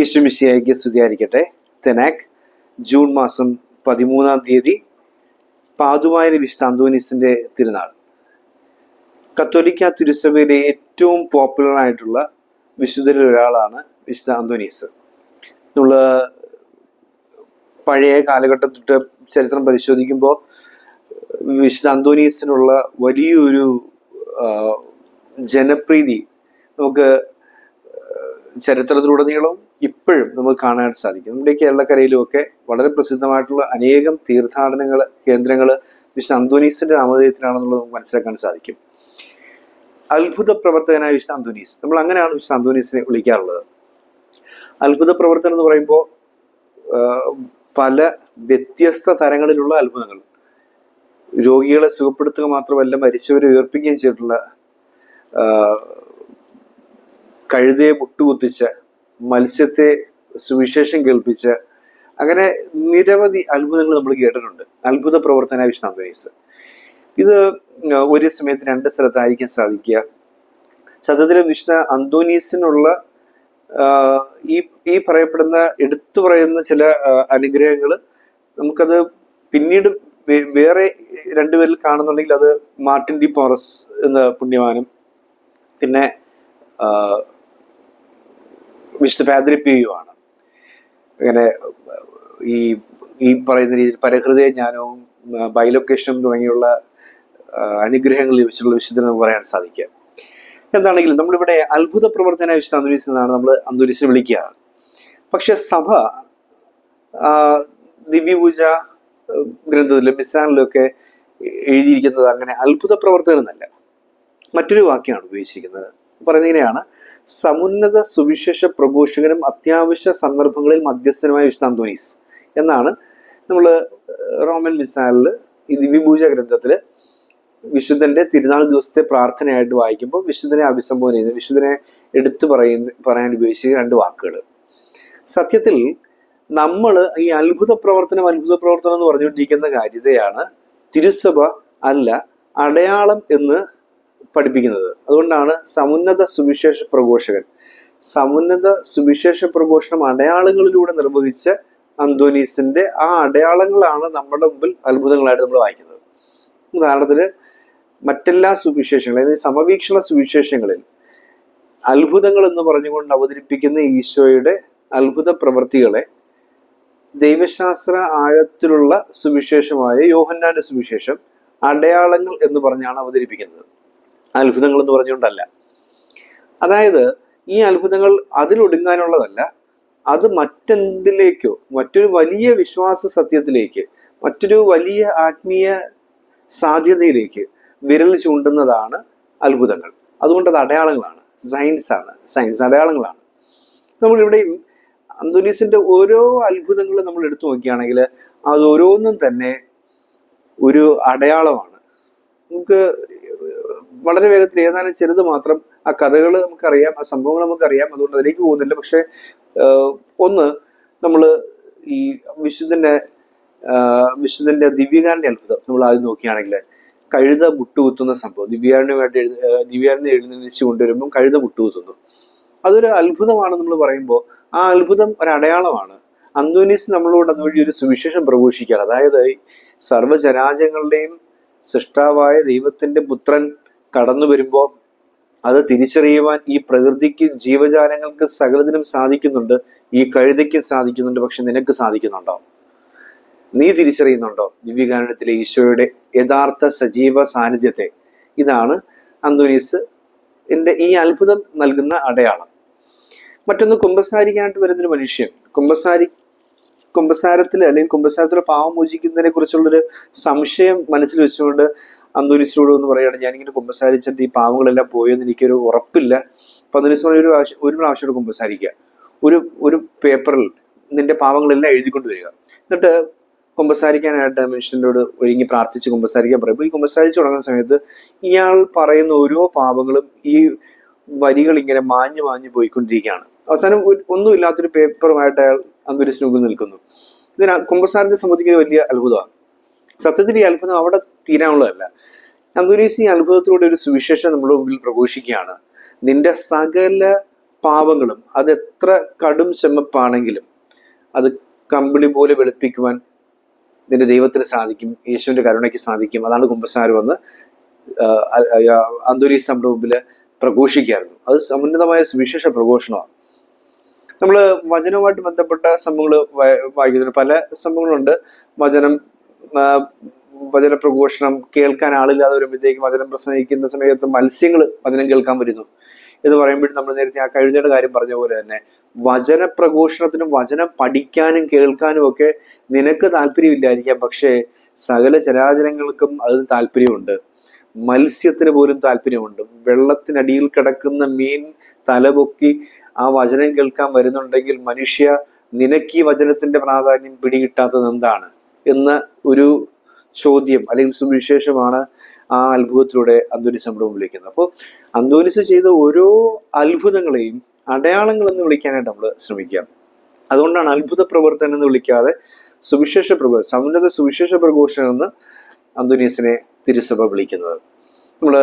ഈശ്വമിശിയായിക്ക് സ്തുതിയായിരിക്കട്ടെ. തെനാക് ജൂൺ മാസം പതിമൂന്നാം തീയതി പാതുവായ വിശുദ്ധ തിരുനാൾ. കത്തോലിക്ക തിരുസഭയിലെ ഏറ്റവും പോപ്പുലർ ആയിട്ടുള്ള വിശുദ്ധരിൽ ഒരാളാണ് വിശുദ്ധ അന്തോനീസ്. പഴയ കാലഘട്ടം തൊട്ട് ചരിത്രം പരിശോധിക്കുമ്പോൾ വിശുദ്ധ അന്തോനീസിനുള്ള വലിയൊരു ജനപ്രീതി നമുക്ക് ചരിത്രത്തിലുടനീളം ഇപ്പോഴും നമുക്ക് കാണാൻ സാധിക്കും. നമ്മുടെ കേരളക്കരയിലുമൊക്കെ വളരെ പ്രസിദ്ധമായിട്ടുള്ള അനേകം തീർത്ഥാടനങ്ങൾ കേന്ദ്രങ്ങൾ വിശുദ്ധ അന്തോനീസിന്റെ നാമധേയത്തിലാണെന്നുള്ളത് നമുക്ക് മനസ്സിലാക്കാൻ സാധിക്കും. അത്ഭുത പ്രവർത്തകനായ വിശുദ്ധ അന്തോനീസ് നമ്മൾ അങ്ങനെയാണ് വിശുദ്ധ അന്തോനീസിനെ വിളിക്കാറുള്ളത്. അത്ഭുത പ്രവർത്തനം എന്ന് പറയുമ്പോൾ പല വ്യത്യസ്ത തരങ്ങളിലുള്ള അത്ഭുതങ്ങൾ. രോഗികളെ സുഖപ്പെടുത്തുക മാത്രമല്ല മരിച്ചവരെ ഉയർപ്പിക്കുകയും ചെയ്തിട്ടുള്ള കഴുതയെ മുട്ടുകുത്തിച്ച് മത്സ്യത്തെ സുവിശേഷം കേൾപ്പിച്ച് അങ്ങനെ നിരവധി അത്ഭുതങ്ങൾ നമ്മൾ കേട്ടിട്ടുണ്ട്. അത്ഭുത പ്രവർത്തന വിഷ്ണു അന്തരീസ് ഇത് ഒരു സമയത്ത് രണ്ട് സ്ഥലത്തായിരിക്കാൻ സാധിക്കുക. സത്യത്തിൽ വിഷ്ണു അന്തോനീസിനുള്ള ഈ ഈ പറയപ്പെടുന്ന എടുത്തു പറയുന്ന ചില അനുഗ്രഹങ്ങൾ നമുക്കത് പിന്നീട് വേറെ രണ്ടുപേരിൽ കാണുന്നുണ്ടെങ്കിൽ അത് മാർട്ടിൻ ഡി പോറസ് എന്ന പുണ്യവാനും പിന്നെ വിശുദ്ധ പാദ്രിപ്പിയുമാണ് അങ്ങനെ ഈ ഈ പറയുന്ന രീതിയിൽ പരഹൃദയ ജ്ഞാനവും ബൈലൊക്കേഷനും തുടങ്ങിയുള്ള അനുഗ്രഹങ്ങൾ ലഭിച്ചിട്ടുള്ള വിശുദ്ധനെ പറയാൻ സാധിക്കുക എന്താണെങ്കിലും നമ്മളിവിടെ അത്ഭുത പ്രവർത്തന വിശുദ്ധ അന്തരീസ് എന്നാണ് നമ്മൾ അന്തരീസിനെ വിളിക്കുക. പക്ഷെ സഭ ദിവ്യപൂജ ഗ്രന്ഥത്തിലും മിസാനിലും ഒക്കെ എഴുതിയിരിക്കുന്നത് അങ്ങനെ അത്ഭുത പ്രവർത്തനം എന്നല്ല മറ്റൊരു വാക്യമാണ് ഉപയോഗിച്ചിരിക്കുന്നത്. പറയുന്നത് ഇങ്ങനെയാണ് സമുന്നത സുവിശേഷ പ്രഘോഷകനും അത്യാവശ്യ സന്ദർഭങ്ങളിൽ മധ്യസ്ഥനുമായ വിഷ്ണു എന്നാണ് നമ്മൾ റോമൻ മിസാലിൽ ദിവ്യപൂജ ഗ്രന്ഥത്തിൽ വിശുദ്ധന്റെ തിരുനാൾ ദിവസത്തെ പ്രാർത്ഥനയായിട്ട് വായിക്കുമ്പോൾ വിശുദ്ധനെ അഭിസംബോധന ചെയ്യുന്നത് വിശുദ്ധനെ എടുത്തു പറയുന്ന പറയാൻ ഉപയോഗിച്ച രണ്ട് വാക്കുകൾ സത്യത്തിൽ നമ്മൾ ഈ അത്ഭുത പ്രവർത്തനം അത്ഭുത പ്രവർത്തനം എന്ന് പറഞ്ഞുകൊണ്ടിരിക്കുന്ന കാര്യതയാണ് തിരുസഭ അല്ല അടയാളം എന്ന് പഠിപ്പിക്കുന്നത്. അതുകൊണ്ടാണ് സമുന്നത സുവിശേഷ പ്രഘോഷകൻ. സമുന്നത സുവിശേഷ പ്രഘോഷണം അടയാളങ്ങളിലൂടെ നിർവഹിച്ച അന്തോനീസിന്റെ ആ അടയാളങ്ങളാണ് നമ്മുടെ മുമ്പിൽ അത്ഭുതങ്ങളായിട്ട് നമ്മൾ വായിക്കുന്നത്. ഉദാഹരണത്തിന് മറ്റെല്ലാ സുവിശേഷങ്ങളും അതായത് സമവീക്ഷണ സുവിശേഷങ്ങളിൽ അത്ഭുതങ്ങൾ എന്ന് പറഞ്ഞുകൊണ്ട് അവതരിപ്പിക്കുന്ന ഈശോയുടെ അത്ഭുത പ്രവൃത്തികളെ ദൈവശാസ്ത്ര ആഴത്തിലുള്ള സുവിശേഷമായ യോഹന്നാന്റെ സുവിശേഷം അടയാളങ്ങൾ എന്ന് പറഞ്ഞാണ് അവതരിപ്പിക്കുന്നത്. അത്ഭുതങ്ങൾ എന്ന് പറഞ്ഞുകൊണ്ടല്ല. അതായത് ഈ അത്ഭുതങ്ങൾ അതിലൊടുങ്ങാനുള്ളതല്ല അത് മറ്റെന്തിലേക്കോ മറ്റൊരു വലിയ വിശ്വാസ സത്യത്തിലേക്ക് മറ്റൊരു വലിയ ആത്മീയ സാധ്യതയിലേക്ക് വിരൽ ചൂണ്ടുന്നതാണ് അത്ഭുതങ്ങൾ. അതുകൊണ്ട് അത് അടയാളങ്ങളാണ്. സയൻസ് ആണ് സയൻസ് അടയാളങ്ങളാണ്. നമ്മളിവിടെയും അന്തോനീസിന്റെ ഓരോ അത്ഭുതങ്ങളും നമ്മൾ എടുത്തു നോക്കുകയാണെങ്കിൽ അത് ഓരോന്നും തന്നെ ഒരു അടയാളമാണ്. നമുക്ക് വളരെ വേഗത്തിൽ ഏതാനും ചെറുത് മാത്രം ആ കഥകൾ നമുക്കറിയാം ആ സംഭവങ്ങൾ നമുക്കറിയാം. അതുകൊണ്ട് അതിലേക്ക് പോകുന്നില്ല. പക്ഷെ ഒന്ന് നമ്മൾ ഈ വിശുദ്ധന്റെ വിശുദ്ധന്റെ ദിവ്യകാരന്റെ അത്ഭുതം നമ്മൾ ആദ്യം നോക്കുകയാണെങ്കിൽ കഴുത മുട്ടുകുത്തുന്ന സംഭവം. ദിവ്യാരനുമായിട്ട് എഴുതി ദിവ്യാരനെ എഴുന്നേച്ച് കൊണ്ടുവരുമ്പം കഴുത മുട്ടുകുത്തുന്നു. അതൊരു അത്ഭുതമാണ് നമ്മൾ പറയുമ്പോൾ ആ അത്ഭുതം ഒരു അടയാളമാണ് അന്തോനീസ് നമ്മളോട് അതുവഴി ഒരു സുവിശേഷം പ്രഘോഷിക്കുകയാണ്. അതായത് സർവചരാജങ്ങളുടെയും സൃഷ്ടാവായ ദൈവത്തിന്റെ പുത്രൻ കടന്നു വരുമ്പോൾ അത് തിരിച്ചറിയുവാൻ ഈ പ്രകൃതിക്ക് ജീവജാലങ്ങൾക്ക് സകലതിനും സാധിക്കുന്നുണ്ട്. ഈ കഴുതയ്ക്ക് സാധിക്കുന്നുണ്ട്. പക്ഷെ നിനക്ക് സാധിക്കുന്നുണ്ടോ? നീ തിരിച്ചറിയുന്നുണ്ടോ? ദിവ്യകാരണത്തിലെ ഈശോയുടെ യഥാർത്ഥ സജീവ സാന്നിധ്യത്തെ. ഇതാണ് അന്തോനീസ് എന്റെ ഈ അത്ഭുതം നൽകുന്ന അടയാളം. മറ്റൊന്ന് കുമ്പസാരിക്കാനായിട്ട് വരുന്നൊരു മനുഷ്യൻ. കുമ്പസാരി കുമ്പസാരത്തിൽ അല്ലെങ്കിൽ കുമ്പസാരത്തിലെ പാവം മോചിക്കുന്നതിനെ കുറിച്ചുള്ളൊരു സംശയം മനസ്സിൽ വെച്ചുകൊണ്ട് അന്തോനീസിനോട് എന്ന് പറയുകയാണ് ഞാനിങ്ങനെ കുമ്പസാരിച്ചിട്ട് ഈ പാവങ്ങളെല്ലാം പോയെന്ന് എനിക്കൊരു ഉറപ്പില്ല. അപ്പൊ അന്തോനിസിനോട് ഒരു പ്രാവശ്യം ഒരു പ്രാവശ്യം കുമ്പസാരിക്കുക ഒരു ഒരു പേപ്പറിൽ നിന്റെ പാവങ്ങളെല്ലാം എഴുതിക്കൊണ്ട് വരിക. എന്നിട്ട് കുമ്പസാരിക്കാനായിട്ട് മനുഷ്യനോട് ഒരുങ്ങി പ്രാർത്ഥിച്ച് കുമ്പസാരിക്കാൻ പറയുമ്പോൾ ഈ കുമ്പസാരിച്ച് തുടങ്ങുന്ന സമയത്ത് ഇയാൾ പറയുന്ന ഓരോ പാവങ്ങളും ഈ വരികൾ ഇങ്ങനെ മാഞ്ഞു മാഞ്ഞു പോയിക്കൊണ്ടിരിക്കുകയാണ്. അവസാനം ഒന്നുമില്ലാത്തൊരു പേപ്പറുമായിട്ട് അയാൾ അന്തരീക്ഷത്തിന് മുമ്പിൽ നിൽക്കുന്നു. ഇതിന് കുമ്പസാരത്തെ സംബന്ധിക്കുന്ന വലിയ അത്ഭുതമാണ്. സത്യത്തിൽ ഈ അത്ഭുതം അവിടെ തീരാനുള്ളതല്ല. അന്തരീസ് ഈ അത്ഭുതത്തിലൂടെ ഒരു സുവിശേഷം നമ്മുടെ മുമ്പിൽ പ്രഘോഷിക്കുകയാണ്. നിന്റെ സകല പാവങ്ങളും അത് എത്ര കടും ചെമ്മപ്പാണെങ്കിലും അത് കമ്പിളി പോലെ വെളുപ്പിക്കുവാൻ നിന്റെ ദൈവത്തിന് സാധിക്കും യേശുവിന്റെ കരുണയ്ക്ക് സാധിക്കും. അതാണ് കുമ്പസാരം എന്ന് അന്തോരീസ് നമ്മുടെ മുമ്പിൽ പ്രഘോഷിക്കായിരുന്നു. അത് സമുന്നതമായ സുവിശേഷ പ്രഘോഷണമാണ്. നമ്മൾ വചനവുമായിട്ട് ബന്ധപ്പെട്ട സംഭവങ്ങൾ വായിക്കുന്നുണ്ട്. പല സംഭവങ്ങളുണ്ട്. വചനം വചന പ്രഘോഷണം കേൾക്കാൻ ആളില്ലാതെ വരുമ്പോഴത്തേക്ക് വചനം പ്രസംഗിക്കുന്ന സമയത്ത് മത്സ്യങ്ങൾ വചനം കേൾക്കാൻ വരുന്നു. എന്ന് പറയുമ്പോൾ നമ്മൾ നേരത്തെ ആ കഴിഞ്ഞയുടെ കാര്യം പറഞ്ഞ പോലെ തന്നെ വചന പ്രഘോഷണത്തിനും വചനം പഠിക്കാനും കേൾക്കാനും ഒക്കെ നിനക്ക് താല്പര്യമില്ലായിരിക്കാം പക്ഷേ സകല ചരാചരങ്ങൾക്കും അതിന് താല്പര്യമുണ്ട്. മത്സ്യത്തിന് പോലും താല്പര്യമുണ്ട്. വെള്ളത്തിനടിയിൽ കിടക്കുന്ന മീൻ തലപൊക്കി ആ വചനം കേൾക്കാൻ വരുന്നുണ്ടെങ്കിൽ മനുഷ്യ നിനക്ക് ഈ വചനത്തിന്റെ പ്രാധാന്യം പിടികിട്ടാത്തത് എന്താണ്? എന്ന ഒരു ചോദ്യം അല്ലെങ്കിൽ സുവിശേഷമാണ് ആ അത്ഭുതത്തിലൂടെ അന്തോനിസ് നമ്മുടെ വിളിക്കുന്നത് അപ്പോൾ അന്തോനിസ് ചെയ്ത ഓരോ അത്ഭുതങ്ങളെയും അടയാളങ്ങൾ എന്ന് വിളിക്കാനായിട്ട് നമ്മൾ ശ്രമിക്കുക അതുകൊണ്ടാണ് അത്ഭുത പ്രവർത്തനം എന്ന് വിളിക്കാതെ സുവിശേഷ പ്രഘോഷ സമുന്നത സുവിശേഷ പ്രഘോഷണം എന്ന് അന്തോനീസിനെ തിരുസഭ വിളിക്കുന്നത്. നമ്മൾ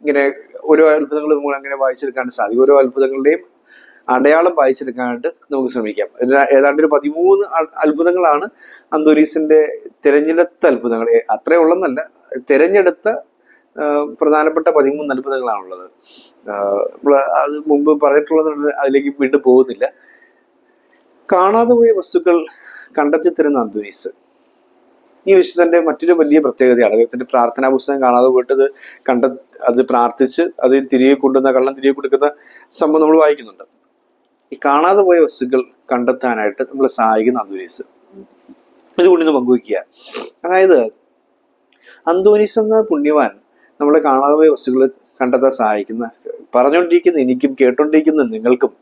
ഇങ്ങനെ ഓരോ അത്ഭുതങ്ങളും നമ്മൾ അങ്ങനെ വായിച്ചെടുക്കാൻ സാധിക്കും. ഓരോ അത്ഭുതങ്ങളുടെയും അടയാളം വായിച്ചെടുക്കാനായിട്ട് നമുക്ക് ശ്രമിക്കാം. ഏതാ- ഏതാണ്ട് ഒരു പതിമൂന്ന് അത്ഭുതങ്ങളാണ് അന്തോരീസിന്റെ തിരഞ്ഞെടുത്ത അത്ഭുതങ്ങൾ. അത്രേ ഉള്ളെന്നല്ല തിരഞ്ഞെടുത്ത പ്രധാനപ്പെട്ട പതിമൂന്ന് അത്ഭുതങ്ങളാണുള്ളത്. അത് മുമ്പ് പറഞ്ഞിട്ടുള്ളത് അതിലേക്ക് വീണ്ടും പോകുന്നില്ല. കാണാതെ പോയ വസ്തുക്കൾ കണ്ടെത്തി തരുന്ന അന്തോരീസ്. ഈ വിശുദ്ധന്റെ മറ്റൊരു വലിയ പ്രത്യേകതയാണ്. അദ്ദേഹത്തിന്റെ പ്രാർത്ഥനാ പുസ്തകം കാണാതെ പോയിട്ടത് കണ്ട അത് പ്രാർത്ഥിച്ച് അത് തിരികെ കൊണ്ടുവന്ന കള്ളം തിരികെ കൊടുക്കുന്ന സംഭവം നമ്മൾ വായിക്കുന്നുണ്ട്. ഈ കാണാതെ പോയ വസ്തുക്കൾ കണ്ടെത്താനായിട്ട് നമ്മളെ സഹായിക്കുന്ന അന്തോനീസ് ഇതുകൊണ്ട് ഇന്ന് പങ്കുവയ്ക്കുക. അതായത് അന്തോനീസ് എന്ന പുണ്യവാൻ നമ്മളെ കാണാതെ പോയ വസ്തുക്കൾ കണ്ടെത്താൻ സഹായിക്കുന്ന പറഞ്ഞുകൊണ്ടിരിക്കുന്ന എനിക്കും കേട്ടോണ്ടിരിക്കുന്ന നിങ്ങൾക്കും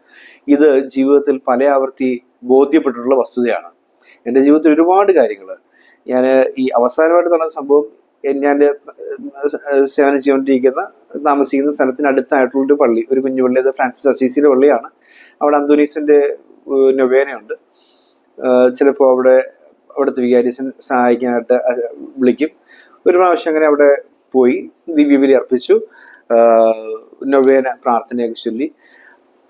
ഇത് ജീവിതത്തിൽ പല ആവർത്തി ബോധ്യപ്പെട്ടിട്ടുള്ള വസ്തുതയാണ്. എന്റെ ജീവിതത്തിൽ ഒരുപാട് കാര്യങ്ങൾ ഞാൻ ഈ അവസാനമായിട്ട് നടന്ന സംഭവം ഞാൻ സേവനം ചെയ്തുകൊണ്ടിരിക്കുന്ന താമസിക്കുന്ന സ്ഥലത്തിന് അടുത്തായിട്ടുള്ള ഒരു പള്ളി ഒരു കുഞ്ഞു പള്ളി അത് ഫ്രാൻസിസ് അസീസിയുടെ പള്ളിയാണ്. അവിടെ അന്തോനീസിന്റെ ഏഹ് നൊവേനയുണ്ട്. ചിലപ്പോൾ അവിടെ അവിടുത്തെ വികാരിസൻ സഹായിക്കാനായിട്ട് വിളിക്കും. ഒരു പ്രാവശ്യം അങ്ങനെ അവിടെ പോയി ദിവ്യബലി അർപ്പിച്ചു. നൊവേന പ്രാർത്ഥനയൊക്കെ ചൊല്ലി.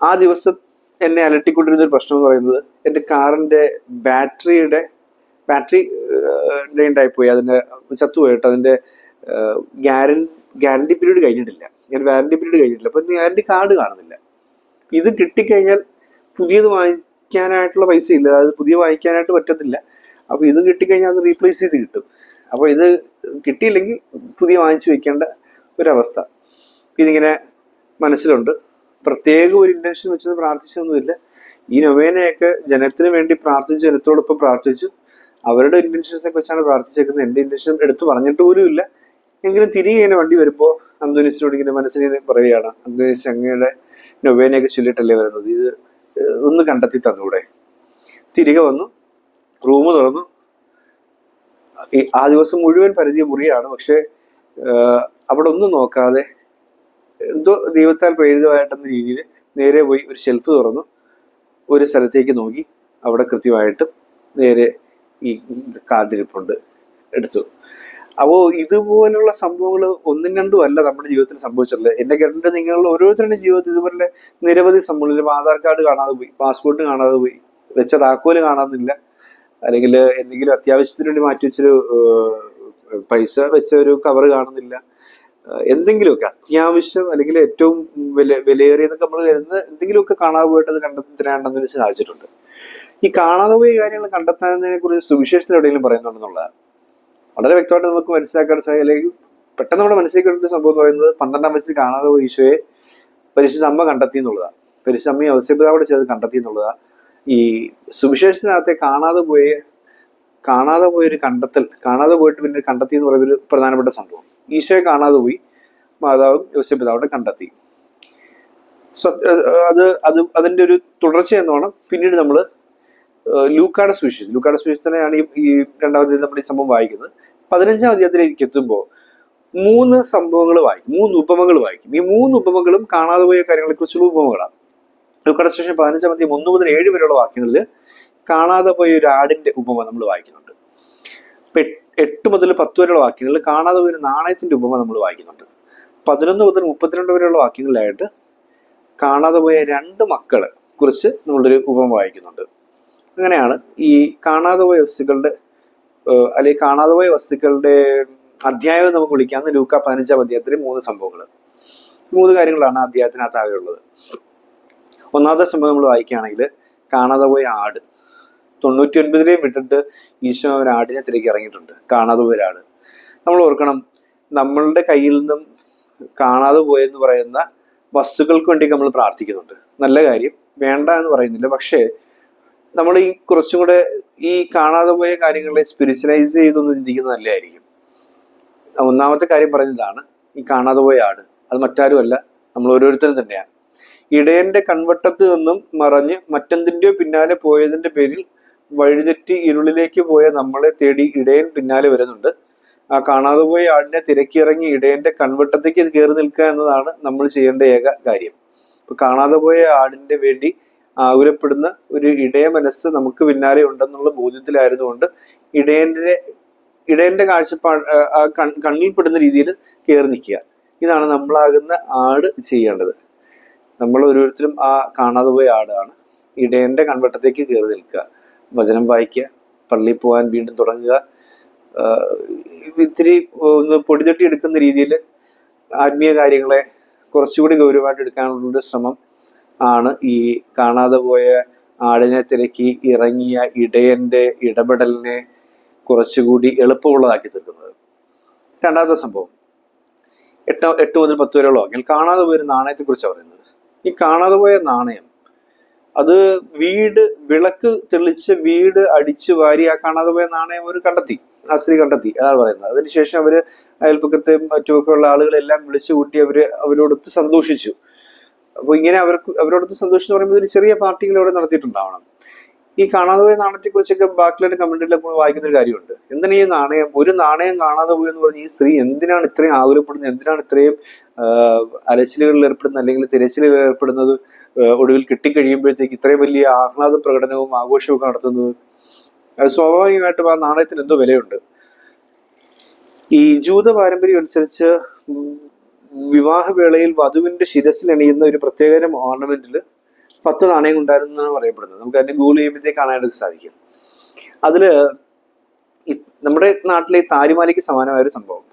ആ ദിവസം എന്നെ അലട്ടിക്കൊണ്ടിരുന്ന ഒരു പ്രശ്നം എന്ന് പറയുന്നത് എന്റെ കാറിന്റെ ബാറ്ററിയുടെ ബാറ്ററി ഡ്രെയിൻഡ് ആയിപ്പോയി അതിന്റെ ചത്തുപോയിട്ട് അതിന്റെ ഗ്യാരൻ ഗ്യാരണ്ടി പീരീഡ് കഴിഞ്ഞിട്ടില്ല. ഞാൻ വാറണ്ടി പീരീഡ് കഴിഞ്ഞിട്ടില്ല. അപ്പം ഗ്യാരണ്ടി കാർഡ് കാണുന്നില്ല. ഇത് കിട്ടിക്കഴിഞ്ഞാൽ പുതിയത് വാങ്ങിക്കാനായിട്ടുള്ള പൈസ ഇല്ല അതായത് പുതിയ വാങ്ങിക്കാനായിട്ട് പറ്റത്തില്ല. അപ്പോൾ ഇത് കിട്ടിക്കഴിഞ്ഞാൽ അത് റീപ്ലേസ് ചെയ്ത് കിട്ടും. അപ്പോൾ ഇത് കിട്ടിയില്ലെങ്കിൽ പുതിയ വാങ്ങിച്ചു വെക്കേണ്ട ഒരവസ്ഥ. ഇതിങ്ങനെ മനസ്സിലുണ്ട്. പ്രത്യേക ഒരു ഇന്റൻഷൻ വെച്ചത് പ്രാർത്ഥിച്ചൊന്നുമില്ല. ഈ നൊവേനയൊക്കെ ജനത്തിന് വേണ്ടി പ്രാർത്ഥിച്ചു ജനത്തോടൊപ്പം പ്രാർത്ഥിച്ചു. അവരുടെ ഇന്റൻഷൻസിനെ കുറിച്ചാണ് പ്രാർത്ഥിച്ചേക്കുന്നത്. എന്റെ ഇന്റൻഷൻ എടുത്തു പറഞ്ഞിട്ട് പോലും ഇല്ല. എങ്കിലും തിരികെ ഇങ്ങനെ വണ്ടി വരുമ്പോൾ അന്തോനീസിനോട് ഇങ്ങനെ മനസ്സിനെ പറയുകയാണ്. അന്തോനീസ് അങ്ങയുടെ നൊവേനയൊക്കെ ചൊല്ലിയിട്ടല്ലേ വരുന്നത്? ഇത് ഒന്ന് കണ്ടെത്തി തന്നൂടെ? തിരികെ വന്നു റൂം തുറന്നു. ആ ദിവസം മുഴുവൻ പരിധി മുറിയാണ് പക്ഷെ അവിടെ ഒന്നും നോക്കാതെ എന്തോ ദൈവത്താൽ പ്രേരിതമായിട്ടെന്ന രീതിയിൽ നേരെ പോയി ഒരു ഷെൽഫ് തുറന്നു. ഒരു സ്ഥലത്തേക്ക് നോക്കി. അവിടെ കൃത്യമായിട്ട് നേരെ ഈ കാർഡിരിപ്പുണ്ട് എടുത്തു. അപ്പോൾ ഇതുപോലുള്ള സംഭവങ്ങൾ ഒന്നും രണ്ടും അല്ല നമ്മുടെ ജീവിതത്തിൽ സംഭവിച്ചിട്ടുള്ളത്. എന്റെ കേട്ടിട്ട് നിങ്ങൾ ഓരോരുത്തരുടെ ജീവിതത്തിൽ ഇതുപോലെ നിരവധി സംഭവങ്ങൾ ഇപ്പോൾ ആധാർ കാർഡ് കാണാതെ പോയി പാസ്പോർട്ട് കാണാതെ പോയി വെച്ച താക്കോൽ കാണാതില്ല. അല്ലെങ്കിൽ എന്തെങ്കിലും അത്യാവശ്യത്തിന് വേണ്ടി മാറ്റി വെച്ചൊരു പൈസ വെച്ച ഒരു കവർ കാണുന്നില്ല. എന്തെങ്കിലുമൊക്കെ അത്യാവശ്യം അല്ലെങ്കിൽ ഏറ്റവും വില വിലയേറിയെന്നൊക്കെ നമ്മൾ കരുതുന്ന എന്തെങ്കിലുമൊക്കെ കാണാതെ പോയിട്ട് അത് കണ്ടെത്തി തരാണ്ടെന്ന് സാധിച്ചിട്ടുണ്ട് ഈ കാണാതെ പോയ കാര്യങ്ങൾ കണ്ടെത്താനതിനെ കുറിച്ച് സുവിശേഷത്തിൽ എവിടെയെങ്കിലും പറയുന്നുണ്ടെന്നുള്ളതാണ് വളരെ വ്യക്തമായിട്ട് നമുക്ക് മനസ്സിലാക്കാൻ അല്ലെങ്കിൽ പെട്ടെന്ന് നമ്മുടെ ഒരു സംഭവം എന്ന് പറയുന്നത് പന്ത്രണ്ടാം വയസ്സിൽ കാണാതെ പോയ ഈശോയെ പരിശുദ്ധ അമ്മ കണ്ടെത്തി എന്നുള്ളതാണ്. പരിശുദ്ധ അമ്മയെ ഔസേപിതാവിടെ ചേർത്ത് കണ്ടെത്തി എന്നുള്ളതാണ്. ഈ സുവിശേഷത്തിനകത്തെ കാണാതെ പോയ കാണാതെ പോയൊരു കണ്ടെത്തൽ കാണാതെ പോയിട്ട് പിന്നെ കണ്ടെത്തി എന്ന് പറയുന്നൊരു പ്രധാനപ്പെട്ട സംഭവം. ഈശോയെ കാണാതെ പോയി മാതാവും യോസേപിതാവിടെ കണ്ടെത്തി. അത് അത് അതിന്റെ ഒരു തുടർച്ച എന്നോണം പിന്നീട് നമ്മൾ ലൂക്കാടെ സുവിശേഷം. ലൂക്കാട സുവിശേഷത്തിനെയാണ് ഈ രണ്ടാമത്തെ നമ്മൾ ഈ സംഭവം വായിക്കുന്നത്. പതിനഞ്ചാം അധ്യായത്തിലേക്ക് എത്തുമ്പോൾ മൂന്ന് സംഭവങ്ങൾ വായിക്കും. മൂന്ന് ഉപമകൾ വായിക്കും. ഈ മൂന്ന് ഉപമകളും കാണാതെ പോയ കാര്യങ്ങളെ കുറിച്ചുള്ള ഉപമകളാണ്. ലൂക്കാട സുവിശേഷം പതിനഞ്ചാം അധ്യായം ഒന്ന് മുതൽ ഏഴ് വരെയുള്ള വാക്യങ്ങളിൽ കാണാതെ പോയ ഒരു ആടിന്റെ ഉപമ നമ്മൾ വായിക്കുന്നുണ്ട്. എട്ട് മുതൽ പത്ത് വരെയുള്ള വാക്യങ്ങളിൽ കാണാതെ പോയ ഒരു നാണയത്തിന്റെ ഉപമ നമ്മൾ വായിക്കുന്നുണ്ട്. പതിനൊന്ന് മുതൽ മുപ്പത്തിരണ്ട് വരെയുള്ള വാക്യങ്ങളിലായിട്ട് കാണാതെ പോയ രണ്ട് മക്കളെ കുറിച്ച് നമ്മളൊരു ഉപമ വായിക്കുന്നുണ്ട്. അങ്ങനെയാണ്. ഈ കാണാതെ പോയ വസ്തുക്കളുടെ അല്ലെങ്കിൽ കാണാതെ പോയ വസ്തുക്കളുടെ അധ്യായം നമുക്ക് വിളിക്കാവുന്ന ലൂക്ക പതിനഞ്ചാം അധ്യായത്തിലെ മൂന്ന് സംഭവങ്ങൾ മൂന്ന് കാര്യങ്ങളാണ് അധ്യായത്തിനകത്ത് ആകെ ഉള്ളത് ഒന്നാമത്തെ സംഭവം നമ്മൾ വായിക്കുകയാണെങ്കിൽ കാണാതെ പോയ ആട്. തൊണ്ണൂറ്റി ഒൻപതിലെയും വിട്ടിട്ട് ഈശോ ഒരു ആടിനെ തിരക്കി ഇറങ്ങിയിട്ടുണ്ട്. കാണാതെ പോയ ഒരാട്. നമ്മൾ ഓർക്കണം നമ്മളുടെ കയ്യിൽ നിന്നും കാണാതെ പോയെന്ന് പറയുന്ന വസ്തുക്കൾക്ക് വേണ്ടി നമ്മൾ പ്രാർത്ഥിക്കുന്നുണ്ട്. നല്ല കാര്യം. വേണ്ട എന്ന് പറയുന്നില്ല. പക്ഷേ നമ്മൾ ഈ കുറച്ചും കൂടെ ഈ കാണാതെ പോയ കാര്യങ്ങളെ സ്പിരിച്വലൈസ് ചെയ്തൊന്ന് ചിന്തിക്കുന്നത് നല്ലതായിരിക്കും. ഒന്നാമത്തെ കാര്യം പറഞ്ഞതാണ് ഈ കാണാതെ പോയ ആട്. അത് മറ്റാരുമല്ല നമ്മൾ ഓരോരുത്തരും തന്നെയാണ്. ഇടയന്റെ കൺവട്ടത്ത് നിന്നും മറഞ്ഞ് മറ്റെന്തിന്റെയോ പിന്നാലെ പോയതിന്റെ പേരിൽ വഴിതെറ്റി ഇരുളിലേക്ക് പോയ നമ്മളെ തേടി ഇടയൻ പിന്നാലെ വരുന്നുണ്ട്. ആ കാണാതെ പോയ ആടിനെ തിരക്കിറങ്ങി ഇടയന്റെ കൺവട്ടത്തേക്ക് കയറി നിൽക്കുക എന്നതാണ് നമ്മൾ ചെയ്യേണ്ട ഏക കാര്യം. ഇപ്പൊ കാണാതെ പോയ ആടിന്റെ വേണ്ടി ആകുലപ്പെടുന്ന ഒരു ഇടയ മനസ്സ് നമുക്ക് പിന്നാലെ ഉണ്ടെന്നുള്ള ബോധ്യത്തിലായിരുന്നുകൊണ്ട് ഇടയന്റെ ഇടയന്റെ കാഴ്ചപ്പാട് ആ, ആ കണ്ണിൽ പെടുന്ന രീതിയിൽ കയറി നിൽക്കുക. ഇതാണ് നമ്മളാകുന്ന ആട് ചെയ്യേണ്ടത്. നമ്മൾ ഓരോരുത്തരും ആ കാണാതെ പോയ ആടാണ്. ഇടയന്റെ കൺവട്ടത്തേക്ക് കയറി നിൽക്കുക. വചനം വായിക്കുക പള്ളിയിൽ പോകാൻ വീണ്ടും തുടങ്ങുക. ഇത്തിരി ഒന്ന് പൊടിതട്ടി എടുക്കുന്ന രീതിയിൽ ആത്മീയ കാര്യങ്ങളെ കുറച്ചുകൂടി ഗൗരവമായിട്ട് എടുക്കാനുള്ളൊരു ശ്രമം ആണ് ഈ കാണാതെ പോയ ആടിനെ തിരക്കി ഇറങ്ങിയ ഇടയന്റെ ഇടപെടലിനെ കുറച്ചുകൂടി എളുപ്പമുള്ളതാക്കി തീർക്കുന്നത്. രണ്ടാമത്തെ സംഭവം. എട്ട് എട്ട് മുതൽ പത്ത് വരെയുള്ള. വാക്യങ്ങൾ കാണാതെ പോയ ഒരു നാണയത്തെ കുറിച്ചാണ് പറയുന്നത്. ഈ കാണാതെ പോയ നാണയം അത് വീട് വിളക്ക് തെളിച്ച് വീട് അടിച്ചു വാരി ആ കാണാതെ പോയ നാണയം അവർ കണ്ടെത്തി ആ സ്ത്രീ കണ്ടെത്തി അതാണ് പറയുന്നത്. അതിനുശേഷം അവർ അയൽപ്പക്കത്തെയും മറ്റുമൊക്കെ ഉള്ള ആളുകളെല്ലാം വിളിച്ചു കൂട്ടി അവർ അവരോടൊത്ത് സന്തോഷിച്ചു. അപ്പൊ ഇങ്ങനെ അവർക്ക് അവരോടൊത്ത് സന്തോഷം എന്ന് പറയുമ്പോൾ ഒരു ചെറിയ പാർട്ടികൾ അവിടെ നടത്തിയിട്ടുണ്ടാവണം. ഈ കാണാതെ പോയ നാണയത്തെ കുറിച്ചൊക്കെ ബാക്കിയുള്ള കമന്റിൽ നമ്മൾ വായിക്കുന്ന ഒരു കാര്യമുണ്ട്. എന്തിനാ ഈ നാണയം? ഒരു നാണയം കാണാതെ പോയി എന്ന് പറഞ്ഞ് ഈ സ്ത്രീ എന്തിനാണ് ഇത്രയും ആകുലപ്പെടുന്നത്? എന്തിനാണ് ഇത്രയും അലച്ചിലുകളിൽ ഏർപ്പെടുന്നത്? അല്ലെങ്കിൽ തിരച്ചിലിൽ ഏർപ്പെടുന്നത്? ഒടുവിൽ കിട്ടിക്കഴിയുമ്പോഴത്തേക്ക് ഇത്രയും വലിയ ആഹ്ലാദ പ്രകടനവും ആഘോഷവും ഒക്കെ നടത്തുന്നത്? സ്വാഭാവികമായിട്ടും ആ നാണയത്തിന് എന്തോ വിലയുണ്ട്. ഈ ജൂത പാരമ്പര്യം അനുസരിച്ച് വിവാഹവേളയിൽ വധുവിന്റെ ശിരസിൽ അണിയുന്ന ഒരു പ്രത്യേകതരം ഓർണമെന്റിൽ പത്ത് നാണയം ഉണ്ടായിരുന്നു പറയപ്പെടുന്നത്. നമുക്ക് അതിന്റെ ഗൂഗിൾ ചെയ്യുമ്പോഴത്തേക്ക് കാണാനായിട്ട് സാധിക്കും. അതിൽ നമ്മുടെ നാട്ടിലെ താരിമാലയ്ക്ക് സമാനമായ ഒരു സംഭവം.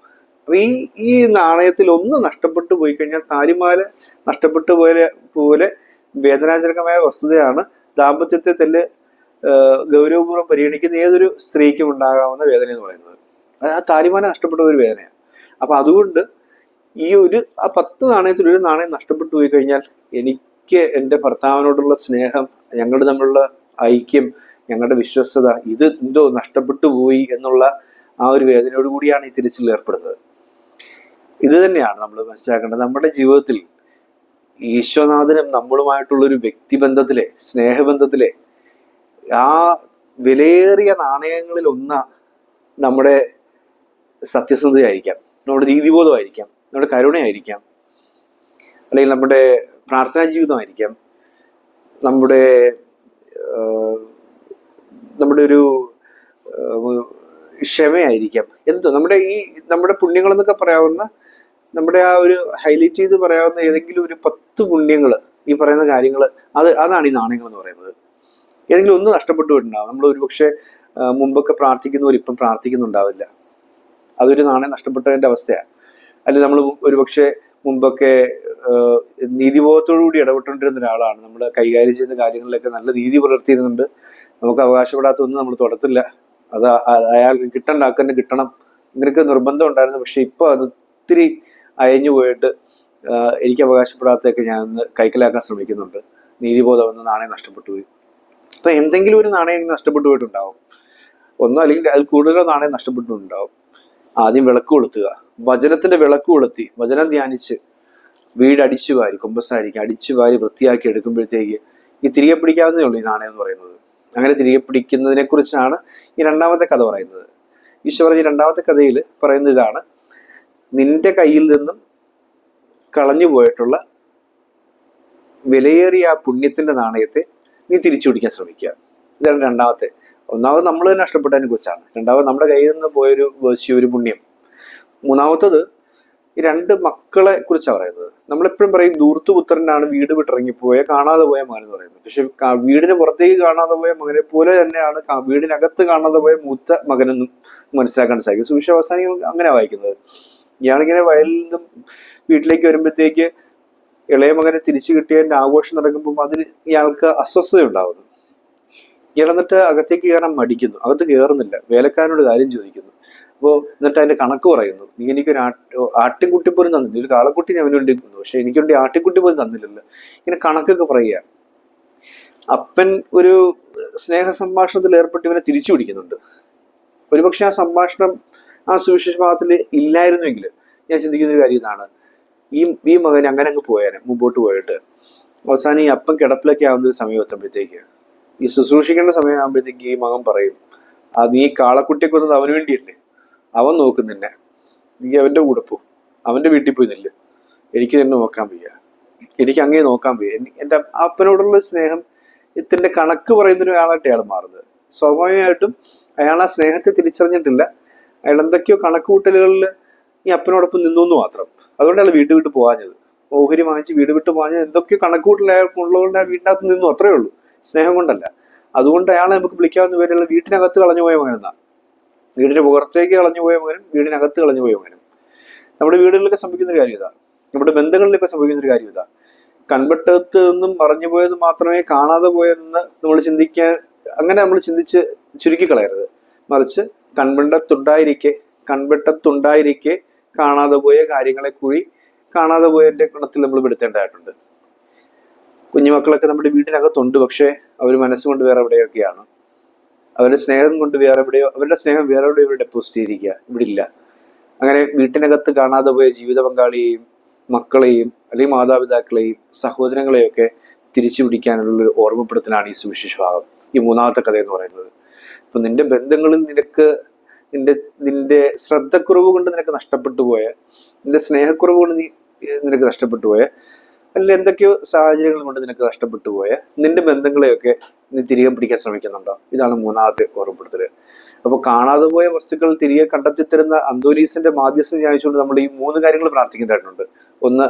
അപ്പൊ ഈ ഈ നാണയത്തിൽ ഒന്ന് നഷ്ടപ്പെട്ടു പോയി കഴിഞ്ഞാൽ താരിമാല നഷ്ടപ്പെട്ടു പോയ പോലെ വേദനാജനകമായ വസ്തുതയാണ് ദാമ്പത്യത്തെ തന്നെ ഗൗരവപൂർവം പരിഗണിക്കുന്ന ഏതൊരു സ്ത്രീക്കും ഉണ്ടാകാവുന്ന വേദന എന്ന് പറയുന്നത്. ആ താരിമാല നഷ്ടപ്പെട്ട ഒരു വേദനയാണ്. അപ്പൊ അതുകൊണ്ട് ഈ ഒരു ആ പത്ത് നാണയത്തിൽ ഒരു നാണയം നഷ്ടപ്പെട്ടു പോയി കഴിഞ്ഞാൽ എനിക്ക് എന്റെ ഭർത്താവിനോടുള്ള സ്നേഹം ഞങ്ങൾ തമ്മിലുള്ള ഐക്യം ഞങ്ങളുടെ വിശ്വസ്തത ഇത് എന്തോ നഷ്ടപ്പെട്ടു പോയി എന്നുള്ള ആ ഒരു വേദനയോട് കൂടിയാണ് ഈ തിരിച്ചിൽ ഏർപ്പെടുന്നത്. ഇത് തന്നെയാണ് നമ്മൾ മനസ്സിലാക്കേണ്ടത്. നമ്മുടെ ജീവിതത്തിൽ ഈശ്വനാഥനും നമ്മളുമായിട്ടുള്ള ഒരു വ്യക്തിബന്ധത്തിലെ സ്നേഹബന്ധത്തിലെ ആ വിലയേറിയ നാണയങ്ങളിൽ ഒന്ന നമ്മുടെ സത്യസന്ധതയായിരിക്കാം നമ്മുടെ നീതിബോധമായിരിക്കാം. നമ്മുടെ കരുണയായിരിക്കാം. അല്ലെങ്കിൽ നമ്മുടെ പ്രാർത്ഥനാ ജീവിതമായിരിക്കാം. നമ്മുടെ നമ്മുടെ ഒരു ക്ഷമയായിരിക്കാം. എന്തോ നമ്മുടെ ഈ നമ്മുടെ പുണ്യങ്ങളെന്നൊക്കെ പറയാവുന്ന നമ്മുടെ ആ ഒരു ഹൈലൈറ്റ് ചെയ്ത് പറയാവുന്ന ഏതെങ്കിലും ഒരു പത്ത് പുണ്യങ്ങൾ ഈ പറയുന്ന കാര്യങ്ങൾ അത് അതാണ് ഈ നാണയങ്ങൾ എന്ന് പറയുന്നത്. ഏതെങ്കിലും ഒന്ന് നഷ്ടപ്പെട്ടു പോയിട്ടുണ്ടാവും. നമ്മൾ ഒരുപക്ഷെ മുമ്പൊക്കെ പ്രാർത്ഥിക്കുന്നവർ ഇപ്പം പ്രാർത്ഥിക്കുന്നുണ്ടാവില്ല. അതൊരു നാണയം നഷ്ടപ്പെട്ടതിന്റെ അവസ്ഥയാണ് അല്ലെങ്കിൽ നമ്മൾ ഒരുപക്ഷെ മുമ്പൊക്കെ നീതിബോധത്തോടുകൂടി നീതിബോധത്തോടു കൂടി ഇടപെട്ടുകൊണ്ടിരുന്ന ഒരാളാണ്. നമ്മൾ കൈകാര്യം ചെയ്യുന്ന കാര്യങ്ങളിലൊക്കെ നല്ല നീതി പുലർത്തിയിരുന്നുണ്ട്. നമുക്ക് അവകാശപ്പെടാത്ത ഒന്നും നമ്മൾ തുടത്തില്ല. അത് അയാൾ അയാൾക്ക് കിട്ടണ്ട ആൾക്ക് തന്നെ കിട്ടണം. ഇങ്ങനെയൊക്കെ നിർബന്ധം ഉണ്ടായിരുന്നു. പക്ഷെ ഇപ്പൊ അത് ഒത്തിരി അയഞ്ഞു പോയിട്ട് എനിക്ക് അവകാശപ്പെടാത്തതൊക്കെ ഞാൻ കൈക്കലാക്കാൻ ശ്രമിക്കുന്നുണ്ട്. നീതിബോധം ഒന്ന് നാണയം നഷ്ടപ്പെട്ടു പോയി. അപ്പൊ എന്തെങ്കിലും ഒരു നാണയം നഷ്ടപ്പെട്ടു പോയിട്ടുണ്ടാവും. ഒന്നോ അല്ലെങ്കിൽ അതിൽ കൂടുതലോ നാണയം നഷ്ടപ്പെട്ടിട്ടുണ്ടാവും. ആദ്യം വിളക്ക് കൊളുത്തുക. വചനത്തിന്റെ വിളക്ക് കൊളുത്തി വചനം ധ്യാനിച്ച് വീട് അടിച്ചു വാരി കുമ്പസാരിക്കും അടിച്ചു വാരി വൃത്തിയാക്കി എടുക്കുമ്പോഴത്തേക്ക് ഈ തിരികെ പിടിക്കാവുന്നേ ഉള്ളൂ ഈ നാണയം എന്ന് പറയുന്നത്. അങ്ങനെ തിരികെ പിടിക്കുന്നതിനെ കുറിച്ചാണ് ഈ രണ്ടാമത്തെ കഥ പറയുന്നത്. ഈശോ പറഞ്ഞ രണ്ടാമത്തെ കഥയിൽ പറയുന്ന ഇതാണ് നിന്റെ കയ്യിൽ നിന്നും കളഞ്ഞു പോയിട്ടുള്ള വിലയേറിയ ആ പുണ്യത്തിന്റെ നാണയത്തെ നീ തിരിച്ചു പിടിക്കാൻ ശ്രമിക്കുക. ഇതാണ് രണ്ടാമത്തെ. ഒന്നാമത് നമ്മൾ തന്നെ നഷ്ടപ്പെട്ടതിനെ കുറിച്ചാണ് രണ്ടാമത് നമ്മുടെ കയ്യിൽ നിന്ന് പോയൊരു വേശ്യ പുണ്യം. മൂന്നാമത്തത് ഈ രണ്ട് മക്കളെ കുറിച്ചാണ് പറയുന്നത്. നമ്മളെപ്പോഴും പറയും ദൂർത്തുപുത്രനാണ് വീട് വിട്ടിറങ്ങിപ്പോയ കാണാതെ പോയ മകൻ എന്ന് പറയുന്നത്. പക്ഷെ വീടിന് പുറത്തേക്ക് കാണാതെ പോയ മകനെ പോലെ തന്നെയാണ് വീടിനകത്ത് കാണാതെ പോയ മൂത്ത മകനെന്നും മനസ്സിലാക്കാൻ സാധിക്കും. സുവിശേഷ അവസാനം അങ്ങനെ വായിക്കുന്നത്. ഇയാളിങ്ങനെ വയലിൽ നിന്നും വീട്ടിലേക്ക് വരുമ്പോഴത്തേക്ക് ഇളയ മകനെ തിരിച്ചു കിട്ടിയതിന്റെ ആഘോഷം നടക്കുമ്പോൾ അതിന് ഇയാൾക്ക് അസ്വസ്ഥത ഉണ്ടാവുന്നു. ഇയാൾ എന്നിട്ട് അകത്തേക്ക് കയറാൻ മടിക്കുന്നു. അകത്ത് കയറുന്നില്ല. വേലക്കാരനോട് കാര്യം ചോദിക്കുന്നു. അപ്പോൾ എന്നിട്ട് അതിന്റെ കണക്ക് പറയുന്നു. നീ എനിക്കൊരു ആട്ട് ആട്ടിൻകുട്ടി പോലും തന്നില്ല. ഒരു കാളക്കുട്ടി ഞാൻ വേണ്ടി തന്നു പക്ഷെ എനിക്ക് വേണ്ടി ആട്ടിൻകുട്ടി പോലും തന്നില്ലല്ലോ. ഇങ്ങനെ കണക്കൊക്കെ പറയുക. അപ്പൻ ഒരു സ്നേഹ സംഭാഷണത്തിൽ ഏർപ്പെട്ട് ഇവനെ തിരിച്ചു പിടിക്കുന്നുണ്ട്. ഒരുപക്ഷെ ആ സംഭാഷണം ആ സുവിശേഷ ഭാഗത്തിൽ ഇല്ലായിരുന്നുവെങ്കിൽ ഞാൻ ചിന്തിക്കുന്ന ഒരു കാര്യം ഇതാണ്. ഈ ഈ മകൻ അങ്ങനെ അങ്ങ് പോയാനെ മുമ്പോട്ട് പോയിട്ട്. അവസാനം ഈ അപ്പം കിടപ്പിലൊക്കെ ആവുന്ന ഒരു സമയം എത്തുമ്പോഴത്തേക്ക് ഈ ശുശ്രൂഷിക്കേണ്ട സമയം ആകുമ്പോഴത്തേക്ക് ഈ മകൻ പറയും ആ ഈ കാളക്കുട്ടിയെ കൊന്നത് അവന് വേണ്ടിയല്ലേ? അവൻ നോക്കും നിന്നെ. നീ അവന്റെ കൂടെ പോ. അവന്റെ വീട്ടിൽ പോയി നില്ല്. എനിക്ക് തന്നെ നോക്കാൻ വയ്യ. എനിക്ക് അങ്ങേ നോക്കാൻ വയ്യ. എന്റെ അപ്പനോടുള്ള സ്നേഹം ഇതിന്റെ കണക്ക് പറയുന്ന ഒരാളായിട്ട് അയാൾ മാറുന്നത്. സ്വാഭാവികമായിട്ടും അയാൾ ആ സ്നേഹത്തെ തിരിച്ചറിഞ്ഞിട്ടില്ല. അയാൾ എന്തൊക്കെയോ കണക്കുകൂട്ടലുകളിൽ ഈ അപ്പനോടൊപ്പം നിന്നു എന്ന് മാത്രം. അതുകൊണ്ട് അയാൾ വീട് വിട്ട് പോകാഞ്ഞത്. ഓഹരി വാങ്ങിച്ച് വീട് വിട്ട് പോകാഞ്ഞത് എന്തൊക്കെയോ കണക്കുകൂട്ടൽ അയാൾക്ക് ഉള്ളതുകൊണ്ട് അയാൾ വീടിനകത്ത് നിന്നു. അത്രേ ഉള്ളൂ. സ്നേഹം കൊണ്ടല്ല. അതുകൊണ്ട് അയാളെ നമുക്ക് വിളിക്കാവുന്ന പേരുള്ള വീട്ടിനകത്ത് കളഞ്ഞു പോയ മകനെന്നാ. വീടിന് പുറത്തേക്ക് കളഞ്ഞു പോയ മകനും വീടിനകത്ത് കളഞ്ഞു പോയ മകനും നമ്മുടെ വീടുകളിലൊക്കെ സംഭവിക്കുന്ന ഒരു കാര്യം ഇതാ നമ്മുടെ ബന്ധങ്ങളിലൊക്കെ സംഭവിക്കുന്ന ഒരു കാര്യം ഇതാ കൺവെട്ടത്ത് നിന്നും മറഞ്ഞു പോയത് മാത്രമേ കാണാതെ പോയെന്ന് നമ്മൾ ചിന്തിക്കാൻ അങ്ങനെ നമ്മൾ ചിന്തിച്ച് ചുരുക്കി കളയരുത്. മറിച്ച് കൺപെട്ടത്തുണ്ടായിരിക്കെ കൺവെട്ടത്തുണ്ടായിരിക്കെ കാണാതെ പോയ കാര്യങ്ങളെ കൂടി കാണാതെ പോയതിന്റെ ഗുണത്തിൽ നമ്മൾ പെടുത്തേണ്ടതായിട്ടുണ്ട്. കുഞ്ഞുമക്കളൊക്കെ നമ്മുടെ വീടിനകത്തുണ്ട് പക്ഷേ അവർ മനസ്സുകൊണ്ട് വേറെ എവിടെയൊക്കെയാണ്? അവരുടെ സ്നേഹം കൊണ്ട് വേറെ എവിടെയോ അവരുടെ സ്നേഹം വേറെ എവിടെയോ ഇവർ ഡെപ്പോസിറ്റ് ചെയ്തിരിക്കുക. ഇവിടെ ഇല്ല അങ്ങനെ വീട്ടിനകത്ത് കാണാതെ പോയ ജീവിത പങ്കാളിയെയും മക്കളെയും അല്ലെങ്കിൽ മാതാപിതാക്കളെയും സഹോദരങ്ങളെയൊക്കെ തിരിച്ചു പിടിക്കാനുള്ള ഒരു ഓർമ്മപ്പെടുത്തലാണ് ഈ സുവിശേഷ ഭാഗം ഈ മൂന്നാമത്തെ കഥ എന്ന് പറയുന്നത്. അപ്പൊ നിന്റെ ബന്ധങ്ങളിൽ നിനക്ക് നിന്റെ നിന്റെ ശ്രദ്ധക്കുറവ് കൊണ്ട് നിനക്ക് നഷ്ടപ്പെട്ടു പോയ നിന്റെ സ്നേഹക്കുറവ് കൊണ്ട് നീ നിനക്ക് നഷ്ടപ്പെട്ടു പോയ അല്ലെങ്കിൽ എന്തൊക്കെയോ സാഹചര്യങ്ങൾ കൊണ്ട് നിനക്ക് നഷ്ടപ്പെട്ടു പോയ നിന്റെ ബന്ധങ്ങളെയൊക്കെ നീ തിരികെ പിടിക്കാൻ ശ്രമിക്കുന്നുണ്ടോ? ഇതാണ് മൂന്നാമത്തെ ഓർമ്മപ്പെടുത്തൽ അപ്പൊ കാണാതെ പോയ വസ്തുക്കൾ തിരികെ കണ്ടെത്തി തരുന്ന അന്തോലീസിന്റെ മാധ്യസ്ഥം ഞായിച്ചുകൊണ്ട് നമ്മൾ ഈ മൂന്ന് കാര്യങ്ങൾ പ്രാർത്ഥിക്കേണ്ടതായിട്ടുണ്ട്. ഒന്ന്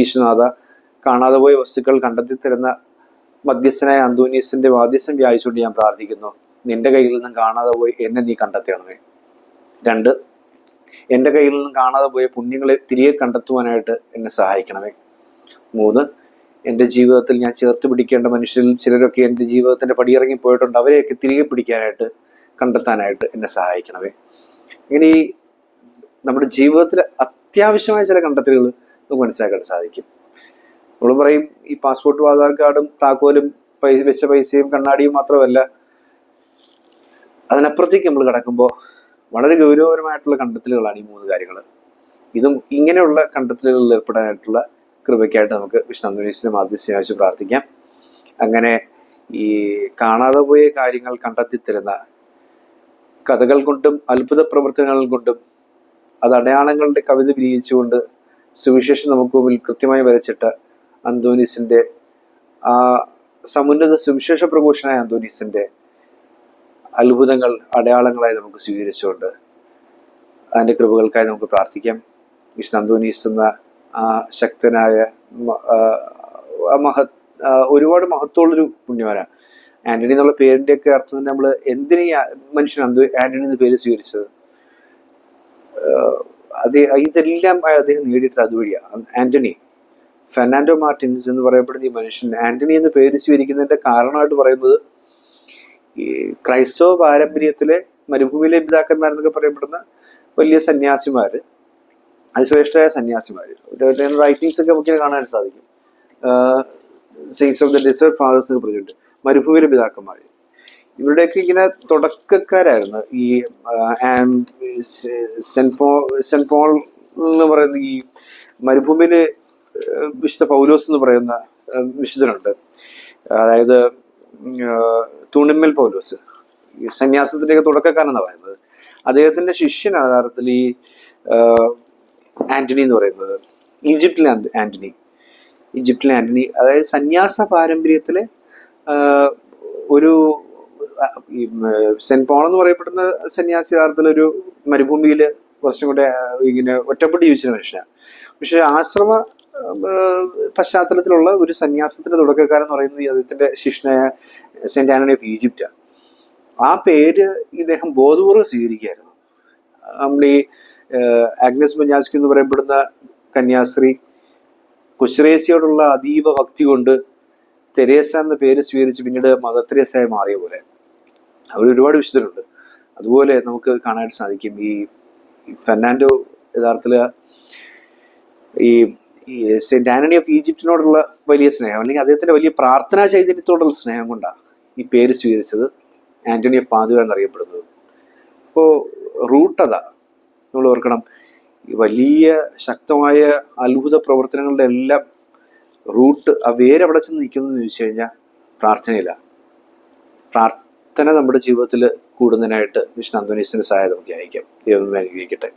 ഈശ്വനാഥ കാണാതെ പോയ വസ്തുക്കൾ കണ്ടെത്തി തരുന്ന മധ്യസ്ഥനായ അന്തോനീസിന്റെ മാധ്യസ്ഥം വ്യാഴിച്ചുകൊണ്ട് ഞാൻ പ്രാർത്ഥിക്കുന്നു. നിന്റെ കയ്യിൽ നിന്നും കാണാതെ പോയി എന്നെ നീ കണ്ടെത്തണമേ. രണ്ട് എന്റെ കയ്യിൽ നിന്നും കാണാതെ പോയ പുണ്യങ്ങളെ തിരികെ കണ്ടെത്തുവാനായിട്ട് എന്നെ സഹായിക്കണമേ. മൂന്ന്. എന്റെ ജീവിതത്തിൽ ഞാൻ ചേർത്ത് പിടിക്കേണ്ട മനുഷ്യരിൽ ചിലരൊക്കെ എന്റെ ജീവിതത്തിന്റെ പടിയിറങ്ങി പോയിട്ടുണ്ട്. അവരെയൊക്കെ തിരികെ പിടിക്കാനായിട്ട് കണ്ടെത്താനായിട്ട് എന്നെ സഹായിക്കണമേ. ഇങ്ങനെ ഈ നമ്മുടെ ജീവിതത്തിൽ അത്യാവശ്യമായ ചില കണ്ടെത്തലുകൾ നമുക്ക് മനസ്സിലാക്കാൻ സാധിക്കും. നമ്മൾ പറയും ഈ പാസ്പോർട്ടും ആധാർ കാർഡും താക്കോലും പൈ വെച്ച പൈസയും കണ്ണാടിയും മാത്രമല്ല. അതിനപ്പുറത്തേക്ക് നമ്മൾ കിടക്കുമ്പോൾ വളരെ ഗൗരവപരമായിട്ടുള്ള കണ്ടെത്തലുകളാണ് ഈ മൂന്ന് കാര്യങ്ങൾ. ഇതും ഇങ്ങനെയുള്ള കണ്ടെത്തലുകളിൽ ഏർപ്പെടാനായിട്ടുള്ള കൃപയ്ക്കായിട്ട് നമുക്ക് വിഷ്ണുവിനെ മാധ്യസ്ഥ വെച്ച് പ്രാർത്ഥിക്കാം. അങ്ങനെ ഈ കാണാതെ പോയ കാര്യങ്ങൾ കണ്ടെത്തി തരുന്ന കഥകൾ കൊണ്ടും അത്ഭുത പ്രവർത്തനങ്ങൾ കൊണ്ടും അത് അടയാളങ്ങളുടെ കവിത വിരിയിച്ചുകൊണ്ട് സുവിശേഷം നമുക്ക് മുമ്പിൽ കൃത്യമായി വരച്ചിട്ട് അന്തോനീസിന്റെ ആ സമുന്നത സുവിശേഷ പ്രഘോഷനായ അന്തോനീസിന്റെ അത്ഭുതങ്ങൾ അടയാളങ്ങളായി നമുക്ക് സ്വീകരിച്ചുകൊണ്ട് അതിന്റെ കൃപകൾക്കായി നമുക്ക് പ്രാർത്ഥിക്കാം. വിഷ്ണു അന്തോനീസ് എന്ന ശക്തനായ മഹത് ഒരുപാട് മഹത്വമുള്ളൊരു പുണ്യവാനാണ് ആന്റണി എന്നുള്ള പേരിന്റെ ഒക്കെ അർത്ഥം നമ്മൾ എന്തിനീ മനുഷ്യൻ ആന്റണി എന്ന പേര് സ്വീകരിച്ചത്? അത് ഇതെല്ലാം അദ്ദേഹം നേടിയിട്ട് അതുവഴിയാണ് ആന്റണി ഫെർണാൻഡോ മാർട്ടിൻസ് എന്ന് പറയപ്പെടുന്ന ഈ മനുഷ്യൻ ആന്റണി എന്ന് പേര് സ്വീകരിക്കുന്നതിന്റെ കാരണമായിട്ട് പറയുന്നത് ഈ ക്രൈസ്തവ പാരമ്പര്യത്തിലെ മരുഭൂമിയിലെ പിതാക്കന്മാരെന്നൊക്കെ പറയപ്പെടുന്ന വലിയ സന്യാസിമാര് അതിശ്രേഷ്ഠരായ സന്യാസിമാർ റൈറ്റിങ്സ് ഒക്കെ നമുക്ക് കാണാൻ സാധിക്കും. Saints of the desert fathers എന്ന് പറഞ്ഞിട്ട് മരുഭൂമിയിലെ പിതാക്കന്മാർ ഇവരുടെയൊക്കെ ഇങ്ങനെ തുടക്കക്കാരായിരുന്നു. ഈ സെന്റ് സെന്റ് പോൾ എന്ന് പറയുന്ന ഈ മരുഭൂമിയിലെ വിശുദ്ധ പൗലോസ് എന്ന് പറയുന്ന വിശുദ്ധനുണ്ട് അതായത് തുണിമ്മൽ പൗലോസ്. ഈ സന്യാസത്തിന്റെയൊക്കെ തുടക്കക്കാരെന്നാണ് പറയുന്നത്. അദ്ദേഹത്തിന്റെ ശിഷ്യനാണ് യഥാർത്ഥത്തിൽ ഈ ആന്റണി എന്ന് പറയുന്നത്. ഈജിപ്തിലെ ആന്റണി. ഈജിപ്തിലെ ആന്റണി. അതായത് സന്യാസ പാരമ്പര്യത്തിലെ ഒരു സെന്റ് പോൾ എന്ന് പറയപ്പെടുന്ന സന്യാസി യഥാർത്ഥത്തിൽ ഒരു മരുഭൂമിയിൽ കുറച്ചും കൂടെ ഇങ്ങനെ ഒറ്റപ്പെട്ട് ജീവിച്ച മനുഷ്യനാണ് പക്ഷെ ആശ്രമ പശ്ചാത്തലത്തിലുള്ള ഒരു സന്യാസത്തിന്റെ തുടക്കക്കാരൻ എന്ന് പറയുന്നത് അദ്ദേഹത്തിന്റെ ശിഷ്യനായ സെന്റ് ആന്റണി ഓഫ് ഈജിപ്റ്റാണ് ആ പേര് ഇദ്ദേഹം ബോധപൂർവം സ്വീകരിക്കുകയായിരുന്നു. നമ്മൾ ഈ ആഗ്നസ് മഞ്ഞാസ്കി എന്ന് പറയപ്പെടുന്ന കന്യാസ്ത്രീ കുശ്രേസിയോടുള്ള അതീവ ഭക്തി കൊണ്ട് തെരേസ എന്ന പേര് സ്വീകരിച്ച് പിന്നീട് മദർ മാറിയ പോലെ. അവർ ഒരുപാട് വിശുദ്ധരുണ്ട്. അതുപോലെ നമുക്ക് കാണാനായിട്ട് സാധിക്കും ഈ ഫെർണാൻഡോ യഥാർത്ഥത്തിൽ ഈ ഈ സെന്റ് ആന്റണി ഓഫ് ഈജിപ്തിനോടുള്ള വലിയ സ്നേഹം അല്ലെങ്കിൽ അദ്ദേഹത്തിന്റെ വലിയ പ്രാർത്ഥനാ ചൈതന്യത്തോടുള്ള സ്നേഹം കൊണ്ടാണ് ഈ പേര് സ്വീകരിച്ചത് ആന്റണി ഓഫ് പാതുക എന്നറിയപ്പെടുന്നത്. അപ്പോൾ റൂട്ട് അതാ. നമ്മൾ ഓർക്കണം. വലിയ ശക്തമായ അത്ഭുത പ്രവർത്തനങ്ങളുടെ എല്ലാം റൂട്ട് ആ വേരവിടെ ചെന്ന് നിൽക്കുന്നതെന്ന് ചോദിച്ചു കഴിഞ്ഞാൽ പ്രാർത്ഥനയിലാണ് പ്രാർത്ഥന നമ്മുടെ ജീവിതത്തിൽ കൂടുന്നതിനായിട്ട് വിഷ്ണു അന്തോണീസിന്റെ സഹായം നമുക്ക് അയക്കാം ദൈവം അനുഗ്രഹിക്കട്ടെ.